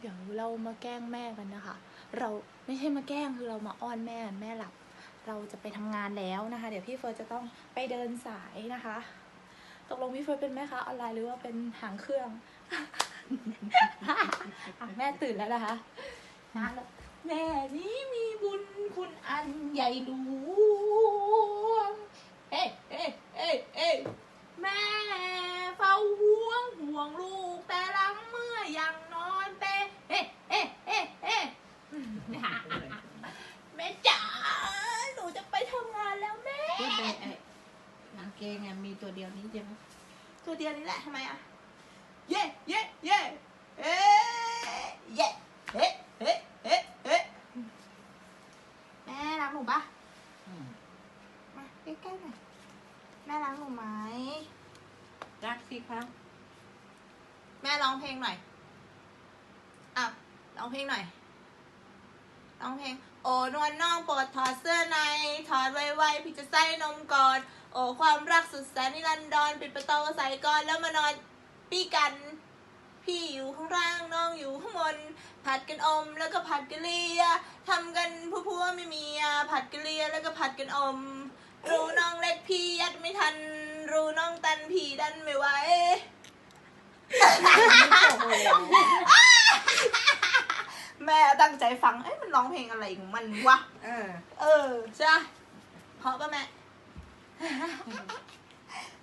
เดี๋ยวเรามาแกล้งแม่กันนะคะ เราไม่ใช่มาแกล้งคือเรามาอ้อนแม่แม่หลับ เราจะไปทำงานแล้วนะคะ เดี๋ยวพี่เฟิร์จะต้องไปเดินสายนะคะ ตกลงพี่เฟิร์เป็นแม่ค้าออนไลน์หรือว่าเป็นหางเครื่องแม่ตื่นแล้วนะคะนะแม่นี้มีบุญคุณอันใหญ่หลวง เอ้เอ้เอ้เอ้แม่เฝ้าห่วงห่วงลูกแต่หลังเมื่อยังนอนเตะเอ้เอ้เอ้เอ้แม่จ๋าหนูจะไปทำงาน แล้วแม่พูดไปไอ้กางเกงอะมีตัวเดียวนี้ใช่ไหมตัวเดียวนี้แหละทำไมอะ เย่เย่เย่เอ๊ะเย่เฮ้เฮ้เฮ้เฮ้แม่รักหนูปะอืมมาใกล้ๆหน่อยแม่รักหนูไหมรักสิครับ แม่ร้องเพลงหน่อยอะร้องเพลงหน่อยร้องเพลง โอ้นวลน้องโปรดถอดเสื้อใน ถอดไวๆพี่จะใส่นมก่อน โอ้ความรักสุดแสนนิรันดรปิดประตูใส่ก่อนแล้วมานอนปี้กัน พี่อยู่ข้างล่างน้องอยู่ข้างบน ผัดกันอมแล้วก็ผัดกันเลียทำกันพัวๆไม่มีอะผัดกันเลียแล้วก็ผัดกันอม รู้น้องเล็กพี่ยัดไม่ทัน รู้น้องตันพี่ดันไม่ไหว แม่ตั้งใจฟัง เอ้ยมันร้องเพลงอะไรของมันวะ เออ เออใช่ปะเพราะป่ะแม่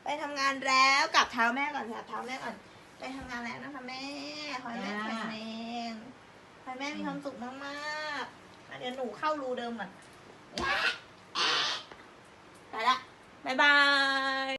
ไปทำงานแล้วกลับเท้าแม่ก่อนกลับเท้าแม่ก่อน ไปทำงานแล้วนะคะแม่ ขอให้แม่แข็งแรงขอให้แม่มีความสุขมากๆอะเดี๋ยวหนูเข้ารูเดิมก่อนไปละบ๊ายบาย